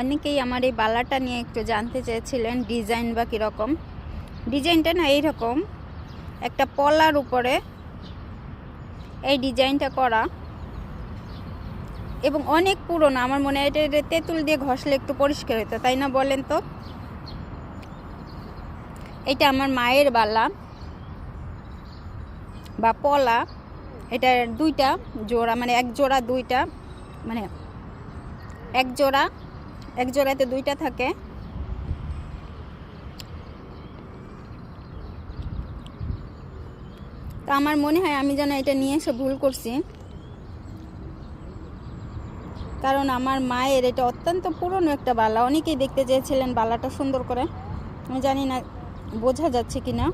অনেকেই আমার এই বালাটা নিয়ে একটু জানতে চেয়েছিলেন ডিজাইন বা কীরকম। ডিজাইনটা না এইরকম, একটা পলার উপরে এই ডিজাইনটা করা এবং অনেক পুরনো, আমার মনে হয় এটা এটা তেঁতুল দিয়ে ঘষলে একটু পরিষ্কার হতো, তাই না বলেন তো? এটা আমার মায়ের বালা বা পলা এটার দুইটা জোড়া মানে এক জোড়া দুইটা মানে এক জোড়া এক জোড়াতে দুইটা থাকে। তো আমার মনে হয় আমি যেন এটা নিয়ে এসে ভুল করছি। কারণ আমার মায়ের এটা অত্যন্ত পুরনো একটা বালা। অনেকেই দেখতে চেয়েছিলেন বালাটা সুন্দর করে। আমি জানি না, বোঝা যাচ্ছে কি না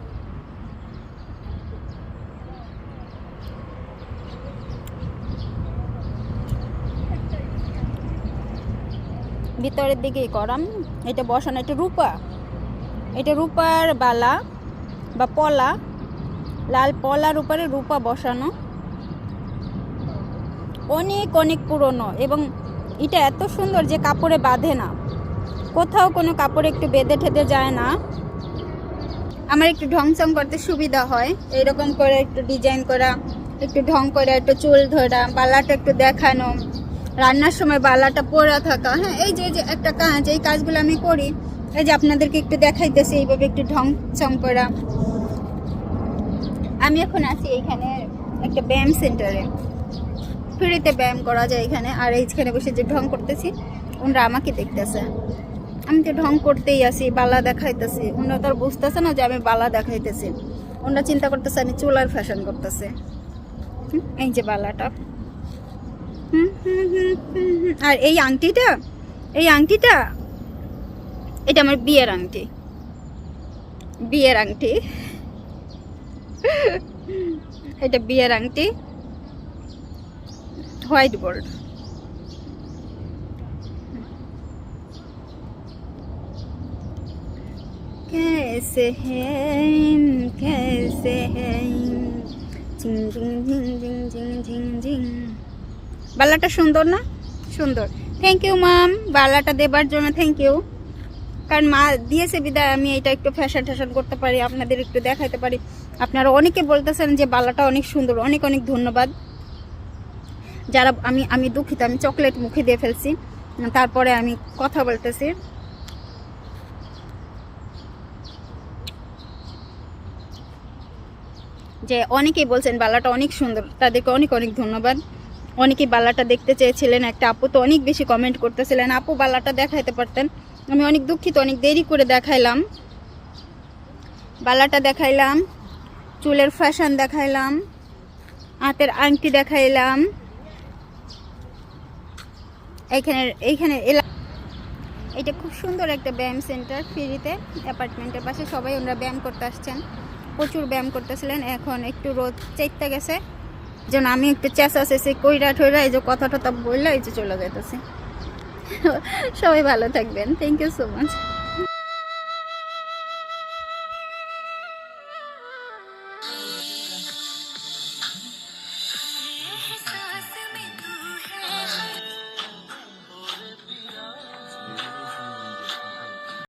ভিতরের দিকেই করাম এটা বসানো, এটা রূপা। এটা রূপার বালা বা পলা, লাল পলার উপরে রূপা বসানো। অনেক অনেক পুরনো এবং এটা এত সুন্দর যে কাপড়ে বাঁধে না। কোথাও কোনো কাপড়ে একটু বেঁধে ঠেতে যায় না। আমার একটু ঢংসং করতে সুবিধা হয়। এইরকম করে একটু ডিজাইন করা, একটু ঢং করে একটু চুল ধরা, বালাটা একটু দেখানো। রান্নার সময় বালাটা পরা থাকা। হ্যাঁ এই যে যে একটা কাজ, এই কাজগুলো আমি করি। এই যে আপনাদেরকে একটু দেখাইতেছি, এইভাবে একটু ঢং চং করা। আমি এখন আছি এইখানে একটা ব্যায়াম সেন্টারে। ফ্রিতে ব্যায়াম করা যায় এখানে। আর এইখানে বসে যে ঢং করতেছি, ওনারা আমাকে দেখতেছে। আমি তো ঢং করতেই আছি, বালা দেখাইতেছি। ওনারা তো আর বুঝতেছে না যে আমি বালা দেখাইতেছি। ওনারা চিন্তা করতেছে আমি চুলার ফ্যাশন করতেছে। এই যে বালাটা। আর এই আংটিটা এই আংটিটা এটা আমার বিয়ের আংটি বিয়ের আংটি এটা বিয়ের আংটি হোয়াইট গোল্ড कैसे हैं कैसे हैं ঝিং ঝিং ঝিং ঝিং ঝিং ঝিং বালাটা সুন্দর না? সুন্দর। থ্যাংক ইউ মাম বালাটা দেবার জন্য থ্যাংক ইউ কারণ মা দিয়েছে বিদায়, আমি এটা একটু ফ্যাশন ট্যাশন করতে পারি, আপনাদের একটু দেখাতে পারি। আপনারা অনেকে বলতেছেন যে বালাটা অনেক সুন্দর, অনেক অনেক ধন্যবাদ। যারা আমি আমি দুঃখিত, আমি চকলেট মুখে দিয়ে ফেলছি। তারপরে আমি কথা বলতেছি। যে অনেকেই বলছেন বালাটা অনেক সুন্দর, তাদেরকে অনেক অনেক ধন্যবাদ। অনেকেই বালাটা দেখতে চেয়েছিলেন, একটা আপু তো অনেক বেশি কমেন্ট করতেছিলেন, আপু বালাটা দেখাইতে পারতেন। আমি অনেক দুঃখিত, অনেক দেরি করে দেখাইলাম। বালাটা দেখাইলাম, চুলের ফ্যাশন দেখাইলাম, হাতের আংটি দেখাইলাম। এইখানে এইখানে এটা খুব সুন্দর একটা ব্যায়াম সেন্টার ফ্রিতে অ্যাপার্টমেন্টের পাশে সবাই ওনারা ব্যায়াম করতে আসছেন। প্রচুর ব্যায়াম করতেছিলেন, এখন একটু রোদ চাইতে গেছে। যেন আমি একটু চেঁচা চেঁচে কইরা ঠইরা এই যে কথা টথা বললে এই যে চলে যেতেছে সবাই ভালো থাকবেন। Thank you so much